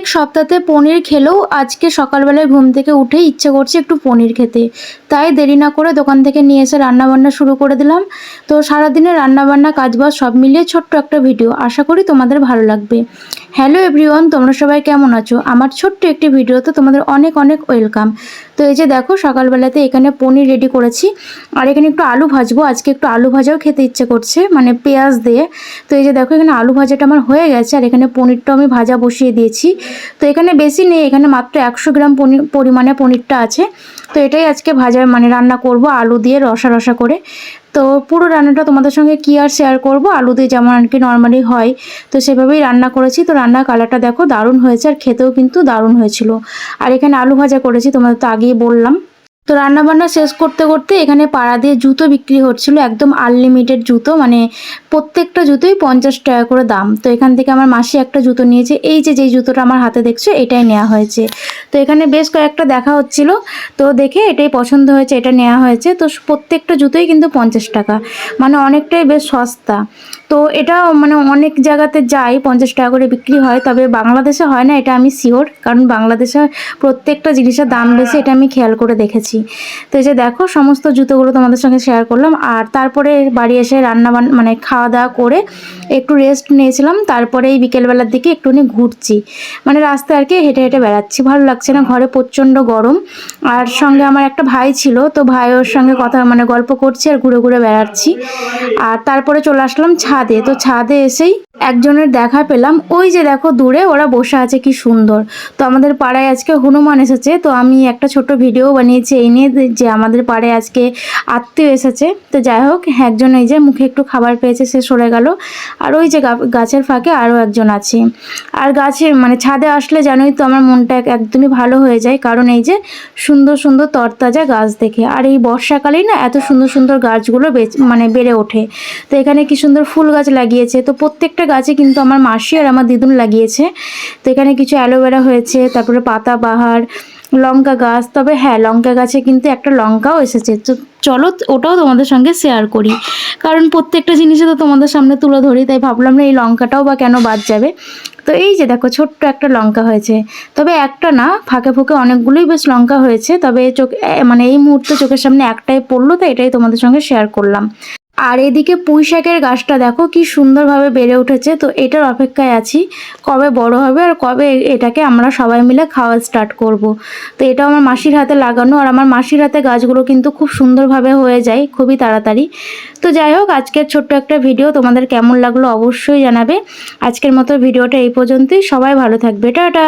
প্রত্যেক সপ্তাহে পনির খেলেও আজকে সকালবেলায় ঘুম থেকে উঠে ইচ্ছে করছে একটু পনির খেতে। তাই দেরি না করে দোকান থেকে নিয়ে এসে রান্নাবান্না শুরু করে দিলাম। তো সারাদিনের রান্নাবান্না, কাজবাজ সব মিলিয়ে ছোট্ট একটা ভিডিও। আশা করি তোমাদের ভালো লাগবে। হ্যালো এভরিওয়ান, তোমরা সবাই কেমন আছো? আমার ছোট্ট একটি ভিডিওতে তোমাদের অনেক অনেক ওয়েলকাম। তো এই যে দেখো, সকালবেলাতে এখানে পনির রেডি করেছি। আর এখানে একটু আলু ভাজবো। আজকে একটু আলু ভাজাও খেতে ইচ্ছে করছে মানে পেঁয়াজ দিয়ে। তো এই যে দেখো, এখানে আলু ভাজাটা আমার হয়ে গেছে, আর এখানে পনিরটাও আমি ভাজা বসিয়ে দিয়েছি। তো এখানে বেশি নেই, এখানে মাত্র একশো গ্রাম পনির পরিমাণে পনিরটা আছে। তো এটাই আজকে ভাজা মানে রান্না করব আলু দিয়ে রসা রসা করে। তো পুরো রান্নাটা তোমাদের সঙ্গে কি আর শেয়ার করব? আলু দিয়ে যেমন আর কি নর্মালি হয়, তো সেভাবেই রান্না করেছি। তো রান্নার কালারটা দেখো, দারুণ হয়েছে, আর খেতেও কিন্তু দারুণ হয়েছিল। আর এখানে আলু ভাজা করেছি, তোমাদের তো আগেই বললাম। তো রান্নাবান্না শেষ করতে করতে এখানে পাড়া দিয়ে জুতো বিক্রি হচ্ছিল, একদম আনলিমিটেড জুতো মানে প্রত্যেকটা জুতোই পঞ্চাশ টাকা করে দাম। তো এখান থেকে আমার মাসি একটা জুতো নিয়েছে, এই যে যেই জুতোটা আমার হাতে দেখছ, এটাই নেওয়া হয়েছে। তো এখানে বেশ কয়েকটা দেখা হচ্ছিল, তো দেখে এটাই পছন্দ হয়েছে, এটা নেওয়া হয়েছে। তো প্রত্যেকটা জুতোই কিন্তু পঞ্চাশ টাকা মানে অনেকটাই বেশ সস্তা। তো এটা মানে অনেক জায়গাতে যাই পঞ্চাশ টাকা করে বিক্রি হয় তবে বাংলাদেশে হয় না এটা আমি শিওর কারণ বাংলাদেশে প্রত্যেকটা জিনিসের দাম বেশি এটা আমি খেয়াল করে দেখেছি। তো এই যে দেখো সমস্ত জুতোগুলো তোমাদের সঙ্গে শেয়ার করলাম আর তারপরে বাড়ি এসে রান্না বান মানে খাওয়া দাওয়া করে একটু রেস্ট নিয়েছিলাম তারপরে এই বিকেলবেলার দিকে একটুখানি ঘুরছি। মানে রাস্তায় আর কি হেঁটে হেঁটে বেড়াচ্ছি ভালো লাগছে না ঘরে প্রচণ্ড গরম। আর সঙ্গে আমার একটা ভাই ছিল তো ভাই ওর সঙ্গে কথা মানে গল্প করছি আর ঘুরে ঘুরে বেড়াচ্ছি। আর তারপরে চলে আসলাম ছাদে তো ছাদে এসেই একজনের দেখা পেলাম, ওই যে দেখো দূরে ওরা বসে আছে, কি সুন্দর। তো আমাদের পাড়ায় আজকে হনুমান এসেছে, তো আমি একটা ছোট ভিডিও বানিয়েছি, এই নিয়ে যে আমাদের পাড়ায় আজকে আত্মীয় এসেছে। তো যাই হোক, একজন এই যে মুখে একটু খাবার পেয়েছে, সে সরে গেল। আর ওই যে গাছের ফাঁকে আরও একজন আছে। আর গাছের মানে ছাদে আসলে জানোই তো আমার মনটা একদমই ভালো হয়ে যায়, কারণ এই যে সুন্দর সুন্দর তরতাজা গাছ দেখে। আর এই বর্ষাকালেই না এত সুন্দর সুন্দর গাছগুলো মানে বেড়ে ওঠে। তো এখানে কি সুন্দর ফুল গাছ লাগিয়েছে। তো প্রত্যেকটা গাছে কিন্তু আমার মাসি আর আমার দিদুন লাগিয়েছে। তো এখানে কিছু অ্যালোভেরা হয়েছে, তারপরে পাতাবাহার লঙ্কা গাছ। তবে হ্যাঁ লঙ্কা গাছে কিন্তু একটা লঙ্কাও এসেছে। তো চলো, ওটাও তোমাদের সঙ্গে শেয়ার করি। কারণ প্রত্যেকটা জিনিসে তো তোমাদের সামনে তুলে ধরি, তাই ভাবলাম না এই লঙ্কাটাও বা কেন বাদ যাবে। তো এই যে দেখো, ছোট্ট একটা লঙ্কা হয়েছে। তবে একটা না, ফাঁকে ফুঁকে অনেকগুলোই বেশ লঙ্কা হয়েছে। তবে চোখ মানে এই মুহূর্তে চোখের সামনে একটাই পড়ল তো এটাই তোমাদের সঙ্গে শেয়ার করলাম। আর এদিকে পুঁই শাকের গাছটা দেখো কি সুন্দরভাবে বেড়ে উঠেছে, তো এটার অপেক্ষায় আছি, কবে বড় হবে আর কবে এটাকে আমরা সবাই মিলে খাওয়া স্টার্ট করব। তো এটা আমার মাসির হাতে লাগানো আর আমার মাসির হাতে গাছগুলো কিন্তু খুব সুন্দরভাবে হয়ে যায়, খুবই তাড়াতাড়ি। তো যাই হোক, আজকের ছোট্ট একটা ভিডিও তোমাদের কেমন লাগল অবশ্যই জানাবে। আজকের মতো ভিডিওটা এই পর্যন্তই, সবাই ভালো থাকবে, টাটা!